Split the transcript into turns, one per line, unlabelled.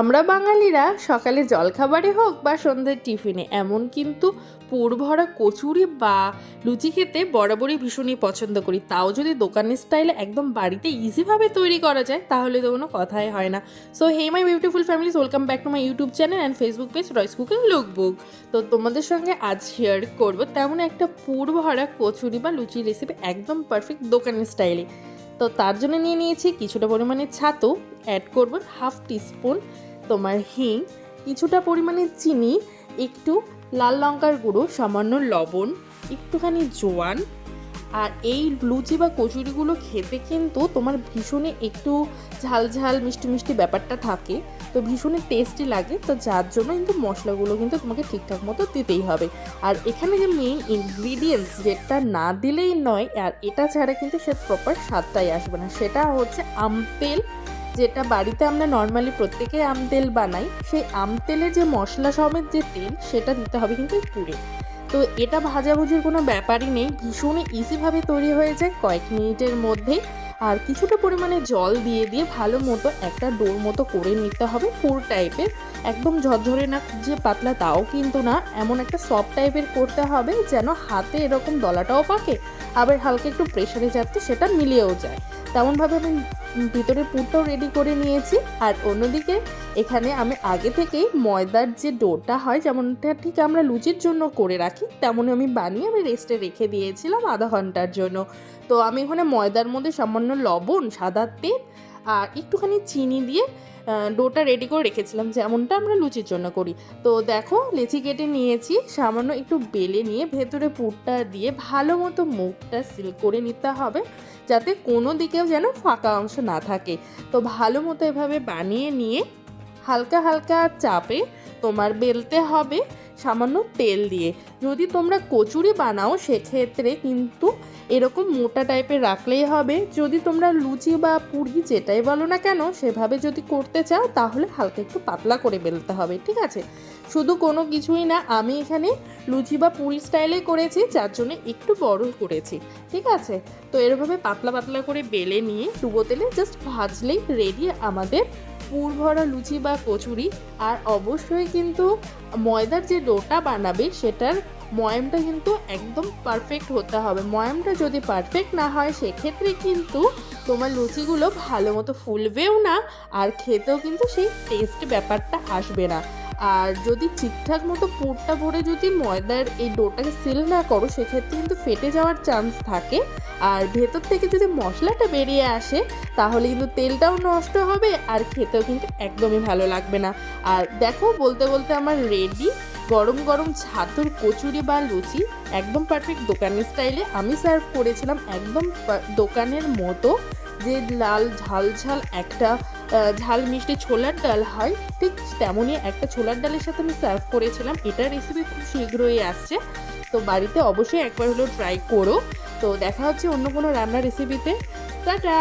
আমরা বাঙালিরা সকালে জলখাবারে হোক বা সন্ধ্যের টিফিনে, এমন কিন্তু পুর ভরা কচুরি বা লুচি খেতে বরাবরই ভীষণই পছন্দ করি। তাও যদি দোকানের স্টাইলে একদম বাড়িতে ইজিভাবে তৈরি করা যায়, তাহলে তো কোনো কথাই হয় না। So hey my beautiful families welcome back to my YouTube channel and Facebook page Roy's cooking lookbook তো তোমাদের সঙ্গে আজ শেয়ার করব তেমন একটা পুর ভরা কচুরি বা লুচি রেসিপি একদম পারফেক্ট দোকানের স্টাইলে। তো তার জন্য নিয়ে নিয়েছি কিছুটা পরিমাণে ছাতু অ্যাড করব হাফ টিস্পুন তোমার হিং, কিছুটা পরিমাণে চিনি, একটু লাল লঙ্কার গুঁড়ো, সামান্য লবণ, একটুখানি জোয়ান আর এই লুচি বা কচুরিগুলো খেতে কিন্তু তোমার ভীষণই একটু ঝাল ঝাল, মিষ্টি মিষ্টি ব্যাপারটা থাকে। তো ভীষণই টেস্টি লাগে। তো যার জন্য কিন্তু মশলাগুলো কিন্তু তোমাকে ঠিকঠাক মতো দিতেই হবে। আর এখানে যে মেইন ইনগ্রিডিয়েন্টস যেটা না দিলেই নয়, আর এটা ছাড়া কিন্তু সে প্রপার স্বাদটাই আসবে না। সেটা হচ্ছে আম তেল। যেটা বাড়িতে আমরা নর্মালি প্রত্যেকে আম তেল বানাই। সেই আম তেলে যে মশলা সমেত যে তেল, সেটা দিতে হবে কিন্তু পুরে। তো এটা ভাজাভুজির কোনো ব্যাপারই নেই। ভীষণই ইজিভাবে তৈরি হয়ে যায় কয়েক মিনিটের মধ্যেই। আর কিছুটা পরিমাণে জল দিয়ে দিয়ে ভালো মতো একটা ডোর মতো করে নিতে হবে পুর টাইপের। একদম ঝরঝরে না যে পাতলা তাও কিন্তু না। এমন একটা সফট টাইপের করতে হবে যেন হাতে এরকম দলাটাও পাকে। আবার হালকা একটু প্রেশারে যাতে সেটা মিলিয়েও যায়। তেমনভাবে আমি ভিতরে পুরটাও রেডি করে নিয়েছি। আর অন্যদিকে, এখানে আমি আগে থেকেই ময়দার যে ডোটা হয়, যেমনটা ঠিক আমরা লুচির জন্য করে রাখি, তেমনই আমি বানিয়ে আমি রেস্টে রেখে দিয়েছিলাম আধা ঘণ্টার জন্য। তো আমি এখানে ময়দার মধ্যে সামান্য লবণ, সাদা তেল আর একটুখানি চিনি দিয়ে ডোটা রেডি করে রেখেছিলাম, যেমনটা আমরা লুচির জন্য করি। তো দেখো, লেচি কেটে নিয়েছি, সামান্য একটু বেলে নিয়ে ভেতরে পুরটা দিয়ে ভালো মতো মুখটা সিল করে নিতে হবে, যাতে কোনো দিকেও যেন ফাঁকা অংশ না থাকে। তো ভালো মতো এভাবে বানিয়ে নিয়ে হালকা হালকা চাপে তোমার বেলতে হবে, সামান্য তেল দিয়ে। যদি তোমরা কচুরি বানাও, সেক্ষেত্রে কিন্তু এরকম মোটা টাইপের রাখলেই হবে। যদি তোমরা লুচি বা পুরি যেটাই বলো না কেন, সেভাবে যদি করতে চাও, তাহলে হালকা একটু পাতলা করে বেলতে হবে, ঠিক আছে? শুধু কোনো কিছুই না, আমি এখানে লুচি বা পুরি স্টাইলে করেছি, যার জন্য একটু বড় করেছি, ঠিক আছে? তো এরভাবে পাতলা পাতলা করে বেলে নিয়ে ডুবো তেলে জাস্ট ভাজলেই রেডি আমাদের পুর ভরা লুচি বা কচুরি। আর অবশ্যই কিন্তু ময়দার যে ডোটা বানাবে, সেটার ময়ামটা কিন্তু একদম পারফেক্ট হতে হবে। ময়ামটা যদি পারফেক্ট না হয়, সেক্ষেত্রে কিন্তু তোমার লুচিগুলো ভালো মতো ফুলবেও না, আর খেতেও কিন্তু সেই টেস্ট ব্যাপারটা আসবে না। আর যদি ঠিকঠাক মতো পুরটা ভরে যদি ময়দার এই ডোটাকে সিল না করো, সেক্ষেত্রে কিন্তু ফেটে যাওয়ার চান্স থাকে। আর ভেতর থেকে যদি মশলাটা বেরিয়ে আসে, তাহলে কিন্তু তেলটাও নষ্ট হবে, আর খেতেও কিন্তু একদমই ভালো লাগবে না। আর দেখো, বলতে বলতে আমার রেডি গরম গরম ছাতুর কচুরি বা লুচি একদম পারফেক্ট দোকানের স্টাইলে আমি সার্ভ করেছিলাম একদম দোকানের মতো। যে লাল ঝাল ঝাল একটা ঝাল মিষ্টি ছোলার ডাল হয়, ঠিক তেমনই একটা ছোলার ডালের সাথে আমি সার্ভ করেছিলাম। এটার রেসিপি খুব শীঘ্রই আসছে, তো বাড়িতে অবশ্যই একবার হলেও ট্রাই করো। তো দেখা হচ্ছে অন্য কোনো রান্নার রেসিপিতে টাটা!